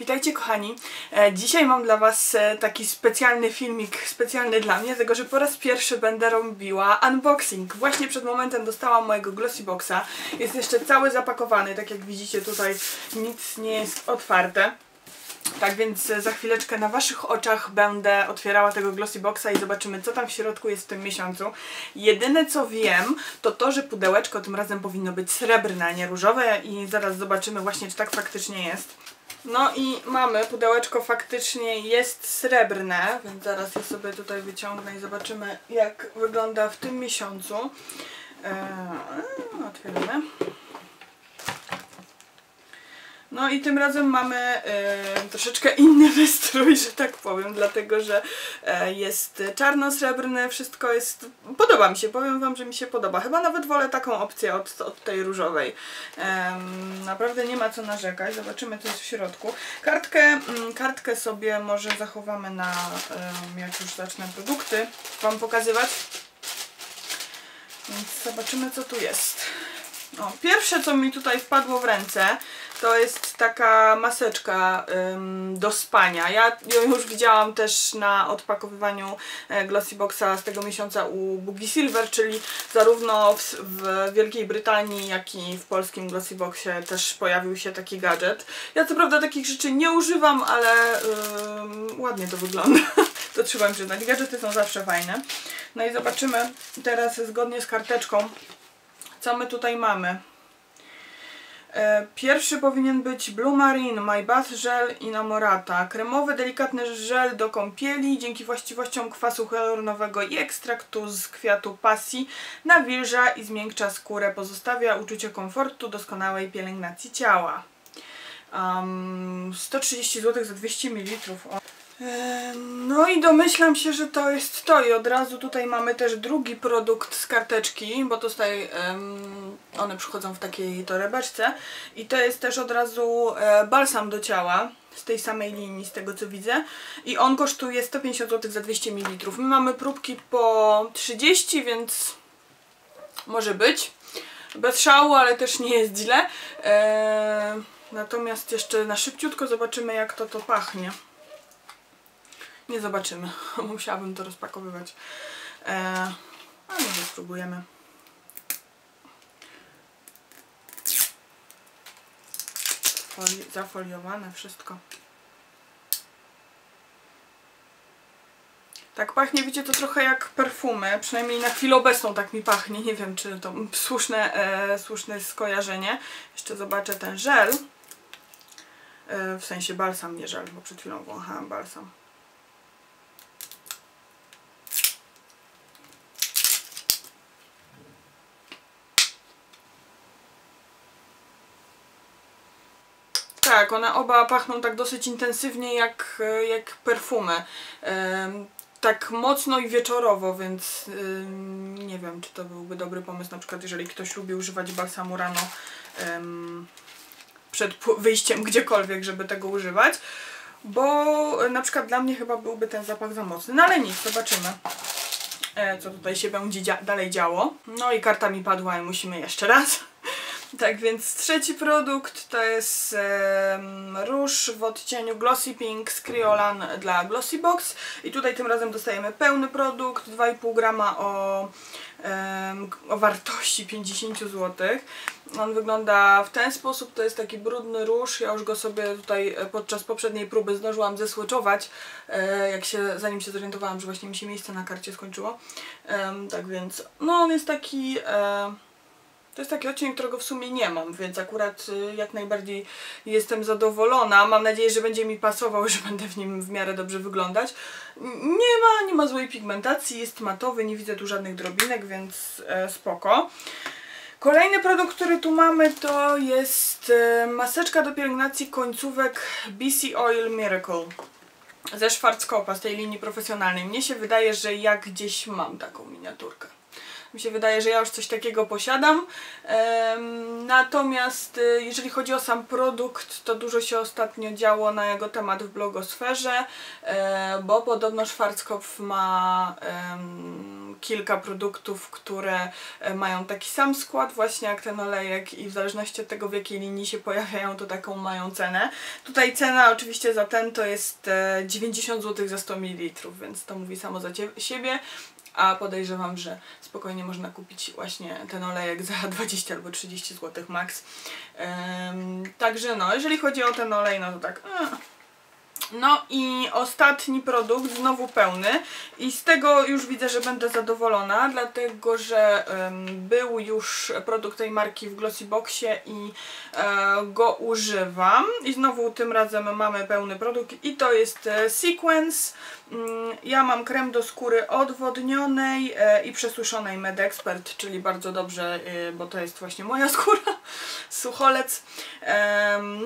Witajcie kochani. E, dzisiaj mam dla Was e, taki specjalny filmik, specjalny dla mnie, dlatego że po raz pierwszy będę robiła unboxing. Właśnie przed momentem dostałam mojego Glossy Boxa. Jest jeszcze cały zapakowany, tak jak widzicie tutaj nic nie jest otwarte. Tak więc e, za chwileczkę na Waszych oczach będę otwierała tego Glossy Boxa i zobaczymy co tam w środku jest w tym miesiącu. Jedyne co wiem to to, że pudełeczko tym razem powinno być srebrne, a nie różowe i zaraz zobaczymy właśnie czy tak faktycznie jest. No i mamy, pudełeczko faktycznie jest srebrne, więc zaraz je sobie tutaj wyciągnę i zobaczymy jak wygląda w tym miesiącu. Eee, otwieramy. No i tym razem mamy e, troszeczkę inny wystrój, że tak powiem, dlatego że e, jest czarno-srebrny, wszystko jest... Podoba mi się, powiem Wam, że mi się podoba. Chyba nawet wolę taką opcję od, od tej różowej. E, naprawdę nie ma co narzekać, zobaczymy co jest w środku. Kartkę, mm, kartkę sobie może zachowamy na, jak już zacznę produkty Wam pokazywać. Więc zobaczymy co tu jest. O, pierwsze co mi tutaj wpadło w ręce to jest taka maseczka ym, do spania. Ja ją już widziałam też na odpakowywaniu e, Glossy Boxa z tego miesiąca u Boogie Silver, czyli zarówno w, w, Wielkiej Brytanii, jak i w polskim Glossy Boxie też pojawił się taki gadżet. Ja co prawda takich rzeczy nie używam, ale ym, ładnie to wygląda. to trzeba mi przyznać. Gadżety są zawsze fajne. No i zobaczymy teraz zgodnie z karteczką, co my tutaj mamy. E, pierwszy powinien być Blue Marine My Bath Gel Inamorata. Kremowy, delikatny żel do kąpieli. Dzięki właściwościom kwasu hialuronowego i ekstraktu z kwiatu pasji nawilża i zmiękcza skórę. Pozostawia uczucie komfortu, doskonałej pielęgnacji ciała. Um, 130 zł za 200 ml. No i domyślam się, że to jest to i od razu tutaj mamy też drugi produkt z karteczki, bo tutaj um, one przychodzą w takiej torebeczce i to jest też od razu e, balsam do ciała z tej samej linii, z tego co widzę i on kosztuje 150 zł za 200 ml. My mamy próbki po 30, więc może być. Bez szału, ale też nie jest źle. E, natomiast jeszcze na szybciutko zobaczymy jak to to pachnie. Nie zobaczymy. Musiałabym to rozpakowywać. Eee, a może spróbujemy. Foli zafoliowane wszystko. Tak pachnie, widzicie, to trochę jak perfumy, przynajmniej na chwilę obecną tak mi pachnie, nie wiem czy to słuszne, e, słuszne skojarzenie. Jeszcze zobaczę ten żel, e, w sensie balsam, nie żel, bo przed chwilą wąchałam balsam. Tak, one oba pachną tak dosyć intensywnie jak, jak perfumy. tak mocno i wieczorowo, więc nie wiem, czy to byłby dobry pomysł, na przykład jeżeli ktoś lubi używać balsamu rano przed wyjściem gdziekolwiek, żeby tego używać. Bo na przykład dla mnie chyba byłby ten zapach za mocny. No ale nic, zobaczymy e, co tutaj się będzie dalej działo. No i karta mi padła i musimy jeszcze raz. Tak więc trzeci produkt to jest um, róż w odcieniu Glossy Pink z Kriolan dla Glossy Box i tutaj tym razem dostajemy pełny produkt 2,5 grama o, um, o wartości 50 zł. On wygląda w ten sposób, to jest taki brudny róż, ja już go sobie tutaj podczas poprzedniej próby zdążyłam zesłeczować, e, jak się, zanim się zorientowałam, że właśnie mi się miejsce na karcie skończyło. tak więc, no on jest taki... E, to jest taki odcień, którego w sumie nie mam, więc akurat y, jak najbardziej jestem zadowolona. Mam nadzieję, że będzie mi pasował, że będę w nim w miarę dobrze wyglądać. Nie ma, nie ma złej pigmentacji, jest matowy, nie widzę tu żadnych drobinek, więc e, spoko. Kolejny produkt, który tu mamy to jest e, maseczka do pielęgnacji końcówek BC Oil Miracle ze Schwarzkopa, z tej linii profesjonalnej. Mnie się wydaje, że ja gdzieś mam taką miniaturkę. Mi się wydaje, że ja już coś takiego posiadam. Natomiast y, jeżeli chodzi o sam produkt, to dużo się ostatnio działo na jego temat w blogosferze, e, bo podobno Schwarzkopf ma kilka produktów, które e, mają taki sam skład właśnie jak ten olejek i w zależności od tego w jakiej linii się pojawiają to taką mają cenę. Tutaj cena oczywiście za ten to jest 90 zł za 100 ml, więc to mówi samo za siebie a podejrzewam, że spokojnie można kupić właśnie ten olejek za 20 albo 30 zł max. także no, jeżeli chodzi o ten olej, no to tak... No i ostatni produkt, znowu pełny i z tego już widzę, że będę zadowolona, dlatego że um, był już produkt tej marki w Glossyboxie i e, go używam i znowu tym razem mamy pełny produkt i to jest e, Sequence. Mm, ja mam krem do skóry odwodnionej e, i przesuszonej MedExpert, czyli bardzo dobrze, e, bo to jest właśnie moja skóra, sucholec.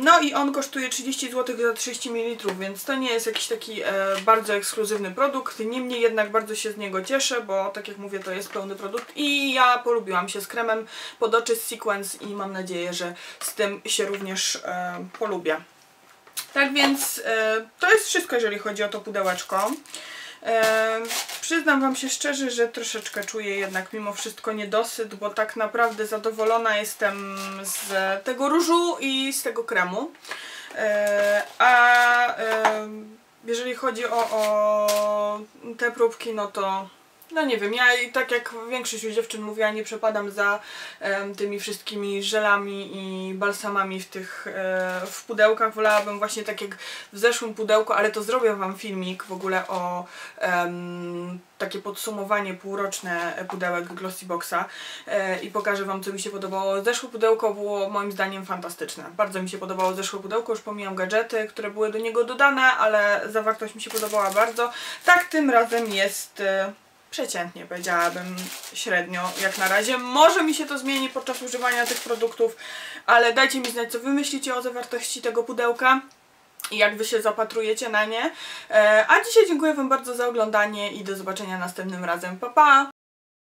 No i on kosztuje 30 zł za 30 ml, więc to nie jest jakiś taki e, bardzo ekskluzywny produkt, niemniej jednak bardzo się z niego cieszę, bo tak jak mówię to jest pełny produkt i ja polubiłam się z kremem pod oczy Sequence i mam nadzieję, że z tym się również e, polubię. Tak więc e, to jest wszystko jeżeli chodzi o to pudełeczko. E, przyznam Wam się szczerze, że troszeczkę czuję jednak mimo wszystko niedosyt, bo tak naprawdę zadowolona jestem z tego różu i z tego kremu. E, a jeżeli chodzi o, o te próbki, no to no nie wiem, ja tak jak większość dziewczyn mówiła, nie przepadam za e, tymi wszystkimi żelami i balsamami w tych e, w pudełkach. Wolałabym właśnie tak jak w zeszłym pudełku, ale to zrobię Wam filmik w ogóle o e, takie podsumowanie półroczne pudełek Glossyboxa e, i pokażę Wam co mi się podobało. Zeszłe pudełko było moim zdaniem fantastyczne. Bardzo mi się podobało zeszłe pudełko, już pomijam gadżety, które były do niego dodane, ale zawartość mi się podobała bardzo. Tak tym razem jest... Przeciętnie powiedziałabym średnio jak na razie. Może mi się to zmieni podczas używania tych produktów, ale dajcie mi znać co wy myślicie o zawartości tego pudełka i jak wy się zapatrujecie na nie. E, a dzisiaj dziękuję wam bardzo za oglądanie i do zobaczenia następnym razem. Pa pa!